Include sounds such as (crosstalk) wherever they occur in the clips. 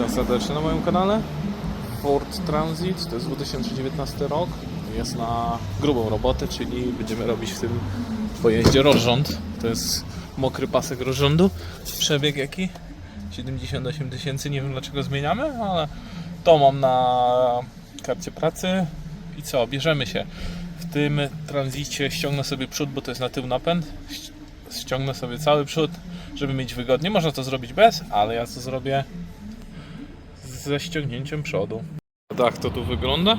Witam serdecznie na moim kanale. Ford Transit to jest 2019 rok. Jest na grubą robotę, czyli będziemy robić w tym pojeździe rozrząd. To jest mokry pasek rozrządu. Przebieg jaki? 78 tysięcy. Nie wiem dlaczego zmieniamy, ale to mam na karcie pracy. I co? Bierzemy się. W tym transicie ściągnę sobie przód, bo to jest na tył napęd. Ści- Ściągnę sobie cały przód, żeby mieć wygodnie. Można to zrobić bez, ale ja to zrobię ze ściągnięciem przodu. Tak to tu wygląda,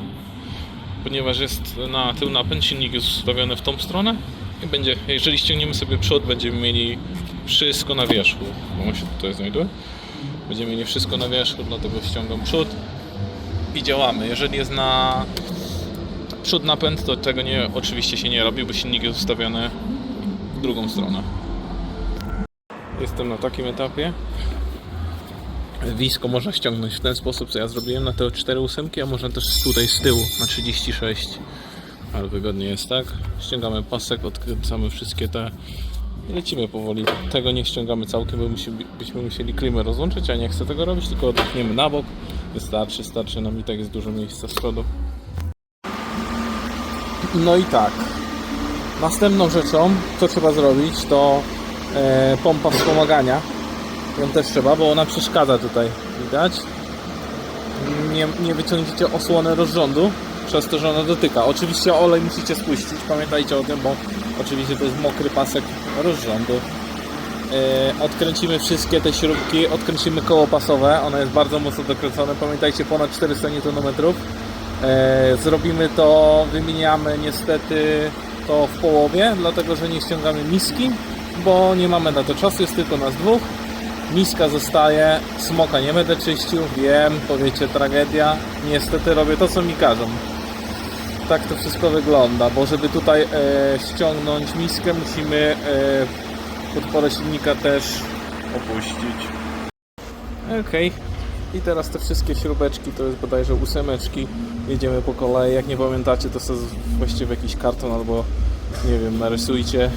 ponieważ jest na tył napęd, silnik jest ustawiony w tą stronę i będzie, jeżeli ściągniemy sobie przód, będziemy mieli wszystko na wierzchu, bo on się tutaj znajduje. Będziemy mieli wszystko na wierzchu, dlatego ściągam przód i działamy. Jeżeli jest na przód napęd, to tego nie, oczywiście się nie robi, bo silnik jest ustawiony w drugą stronę. Jestem na takim etapie, Wisko można ściągnąć w ten sposób, co ja zrobiłem na te 4 ósemki, a można też tutaj z tyłu na 36. Ale wygodnie jest tak. Ściągamy pasek, odkręcamy wszystkie te. i Lecimy powoli. Tego nie ściągamy całkiem, bo musi, byśmy musieli klimę rozłączyć, a nie chcę tego robić, tylko odepchniemy na bok. Wystarczy, starczy nam i tak jest dużo miejsca z przodu. No i tak. Następną rzeczą, co trzeba zrobić, to e, pompa wspomagania. Ją też trzeba, bo ona przeszkadza tutaj, widać. Nie, nie wyciągniecie osłony rozrządu, przez to, że ona dotyka. Oczywiście olej musicie spuścić, pamiętajcie o tym, bo oczywiście to jest mokry pasek rozrządu. E, odkręcimy wszystkie te śrubki, odkręcimy koło pasowe, ono jest bardzo mocno dokręcone, pamiętajcie ponad 400 Nm. E, zrobimy to, wymieniamy niestety to w połowie, dlatego że nie ściągamy miski, bo nie mamy na to czasu, jest tylko nas dwóch. Miska zostaje, smoka nie będę czyścił, wiem, powiecie tragedia. Niestety robię to, co mi każą. Tak to wszystko wygląda, bo żeby tutaj e, ściągnąć miskę, musimy e, podporę silnika też opuścić. Okej. I teraz te wszystkie śrubeczki, to jest bodajże ósemeczki. Jedziemy po kolei. Jak nie pamiętacie, to sobie właściwie jakiś karton albo nie wiem, narysujcie.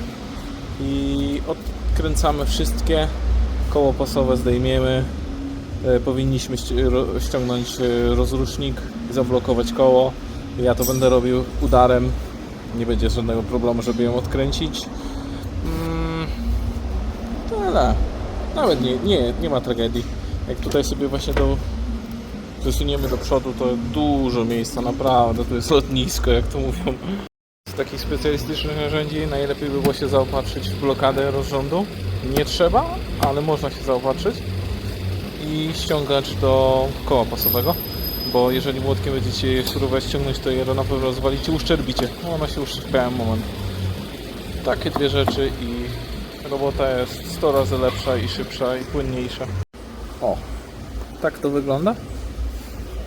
I odkręcamy wszystkie koło pasowe zdejmiemy. E, Powinniśmy ściągnąć e, rozrusznik, zablokować koło. Ja to będę robił udarem. Nie będzie żadnego problemu, żeby ją odkręcić. Mm, tyle. Nawet nie, nie, nie ma tragedii. Jak tutaj sobie właśnie do przesuniemy do przodu, to dużo miejsca, naprawdę. To jest lotnisko, jak to mówią. Z takich specjalistycznych narzędzi najlepiej by było się zaopatrzyć w blokadę rozrządu. Nie trzeba, ale można się zaopatrzyć i ściągać do koła pasowego, bo jeżeli młotkiem będziecie spróbować ściągnąć, to je na pewno rozwalicie, uszczerbicie. No, Ona się pewien moment. Takie dwie rzeczy i robota jest 100 razy lepsza i szybsza i płynniejsza. O, tak to wygląda.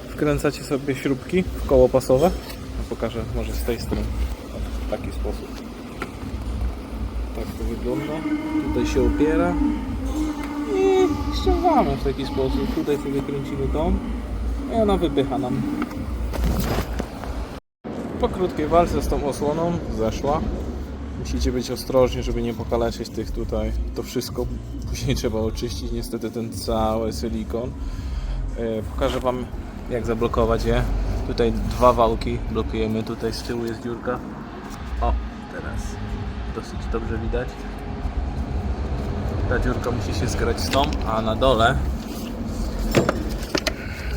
Wkręcacie sobie śrubki w koło pasowe. Pokażę może z tej strony. W taki sposób. Tak to wygląda. Tutaj się opiera. I ściągamy w taki sposób. Tutaj sobie kręcimy tą i ona wypycha nam. Po krótkiej walce z tą osłoną zeszła. Musicie być ostrożni, żeby nie pokaleczyć tych tutaj. To wszystko później (laughs) trzeba oczyścić. Niestety ten cały silikon. E, Pokażę Wam jak zablokować je. Tutaj dwa wałki blokujemy. Tutaj z tyłu jest dziurka. O, teraz dosyć dobrze widać. Ta dziurka musi się zgrać z tą, a na dole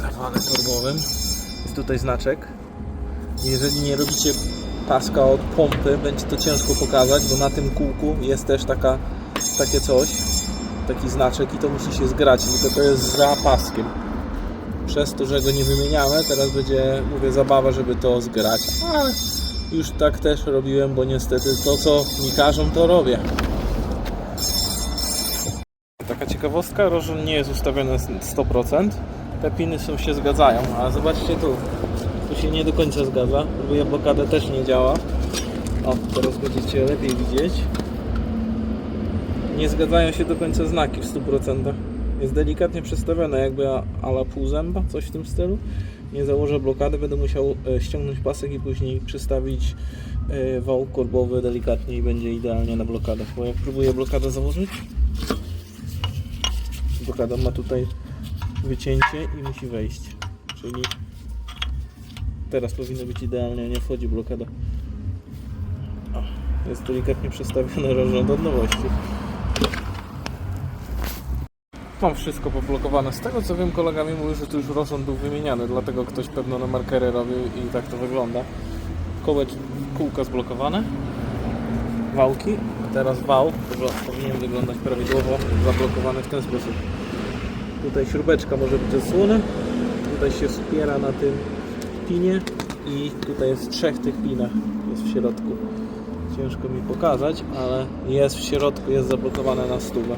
na wale torbowym jest tutaj znaczek. Jeżeli nie robicie paska od pompy, będzie to ciężko pokazać, bo na tym kółku jest też taka, takie coś, taki znaczek i to musi się zgrać, tylko to jest za paskiem. Przez to, że go nie wymieniamy, teraz będzie, mówię, zabawa, żeby to zgrać, ale już tak też robiłem, bo niestety to, co mi każą, to robię. Taka ciekawostka, rozrząd nie jest ustawiony na 100%. Te piny są, się zgadzają, ale zobaczcie tu. Tu się nie do końca zgadza. Próbuję blokadę też nie działa. O, teraz będziecie lepiej widzieć. Nie zgadzają się do końca znaki w 100%. Jest delikatnie przestawione, jakby ala pół zęba, coś w tym stylu. Nie założę blokady, będę musiał e, ściągnąć pasek i później przystawić e, wał korbowy delikatnie i będzie idealnie na blokadę. Bo jak próbuję blokadę założyć, blokada ma tutaj wycięcie i musi wejść. Czyli teraz powinno być idealnie, nie wchodzi blokada. Jest delikatnie przestawiony (laughs) rozrząd od nowości. Mam wszystko poblokowane. Z tego co wiem, kolega mi mówił, że tu już rozrząd był wymieniany, dlatego ktoś pewno na markery robił i tak to wygląda. Kołecz, kółka zblokowane, wałki, a teraz wał powinien wyglądać prawidłowo, zablokowany w ten sposób. Tutaj śrubeczka może być zasłona, tutaj się wspiera na tym pinie i tutaj jest trzech tych pinach, jest w środku. Ciężko mi pokazać, ale jest w środku, jest zablokowane na stówę.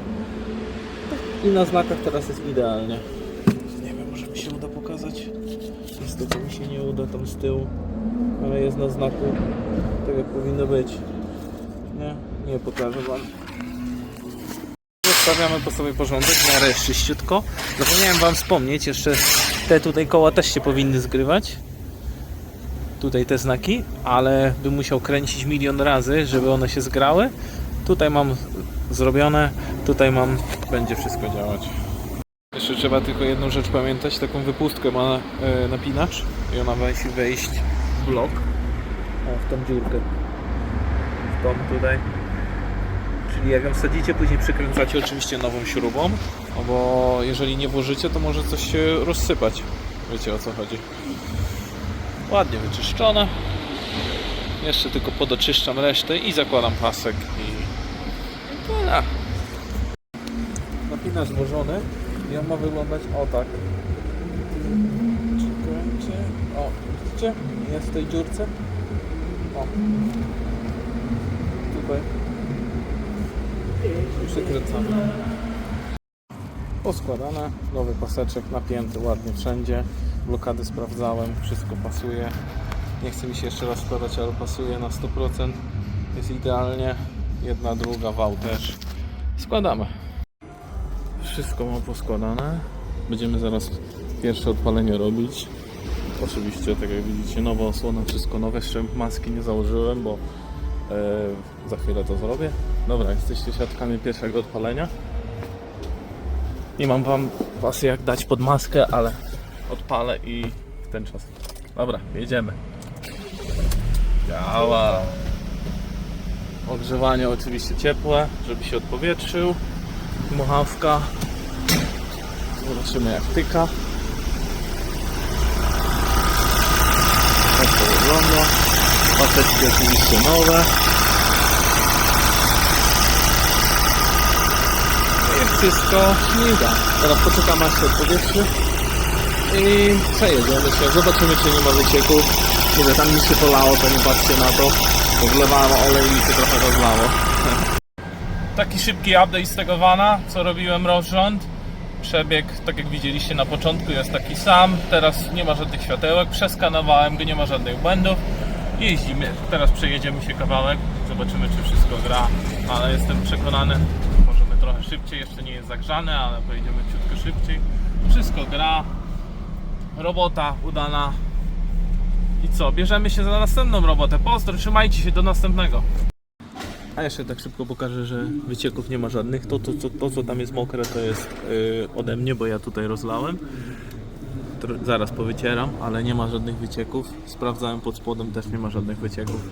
I na znakach teraz jest idealnie. Nie wiem, może mi się uda pokazać. Niestety mi się nie uda tam z tyłu, ale jest na znaku tak jak powinno być. Nie, nie pokażę wam. Zostawiamy po sobie porządek, w miarę czyściutko. Zapomniałem wam wspomnieć, jeszcze te tutaj koła też się powinny zgrywać. Tutaj te znaki, ale bym musiał kręcić milion razy, żeby one się zgrały. Tutaj mam zrobione, tutaj mam, będzie wszystko działać. Jeszcze trzeba tylko jedną rzecz pamiętać, taką wypustkę ma e, napinacz i ona musi wejść w blok, w tą dziurkę, tutaj. Czyli jak ją wsadzicie, później przykręcacie oczywiście nową śrubą, no bo jeżeli nie włożycie, to może coś się rozsypać. Wiecie o co chodzi. Ładnie wyczyszczone. Jeszcze tylko podoczyszczam resztę i zakładam pasek i tyle. Napinasz złożony i on ma wyglądać o tak. Czekajcie. O, widzicie? Jest w tej dziurce. O. I przykręcamy. Poskładane, nowy paseczek napięty ładnie wszędzie. Blokady sprawdzałem, wszystko pasuje. Nie chce mi się jeszcze raz składać, ale pasuje na 100%. Jest idealnie. Jedna, druga, wał też. Składamy. Wszystko mam poskładane. Będziemy zaraz pierwsze odpalenie robić. Oczywiście, tak jak widzicie, nowa osłona, wszystko nowe. Jeszcze maski nie założyłem, bo e, za chwilę to zrobię. Dobra, jesteście świadkami pierwszego odpalenia. Nie mam wam was jak dać pod maskę, ale odpalę i w ten czas. Dobra, jedziemy. Działa. Ogrzewanie oczywiście ciepłe, żeby się odpowietrzył. Dmuchawka. Zobaczymy jak tyka. Tak to wygląda. Paseczki oczywiście nowe. I wszystko śmiga. Teraz poczekam aż się odpowietrzy. I przejedziemy się. Zobaczymy czy nie ma wycieków. Kiedy tam mi się polało, to nie patrzcie na to. Bo wlewałem olej i mi się trochę rozlało. (laughs) Taki szybki update z tego vana, co robiłem rozrząd. Przebieg, tak jak widzieliście na początku, jest taki sam. Teraz nie ma żadnych światełek. Przeskanowałem go, nie ma żadnych błędów. Jeździmy. Teraz przejedziemy się kawałek. Zobaczymy, czy wszystko gra. Ale jestem przekonany, możemy trochę szybciej. Jeszcze nie jest zagrzane, ale pojedziemy ciutko szybciej. Wszystko gra. Robota udana. I co? Bierzemy się za następną robotę. Pozdro, trzymajcie się do następnego. A jeszcze tak szybko pokażę, że wycieków nie ma żadnych. To, to, to, to co tam jest mokre, to jest yy, ode mnie, bo ja tutaj rozlałem. Zaraz powycieram, ale nie ma żadnych wycieków. Sprawdzałem pod spodem, też nie ma żadnych wycieków.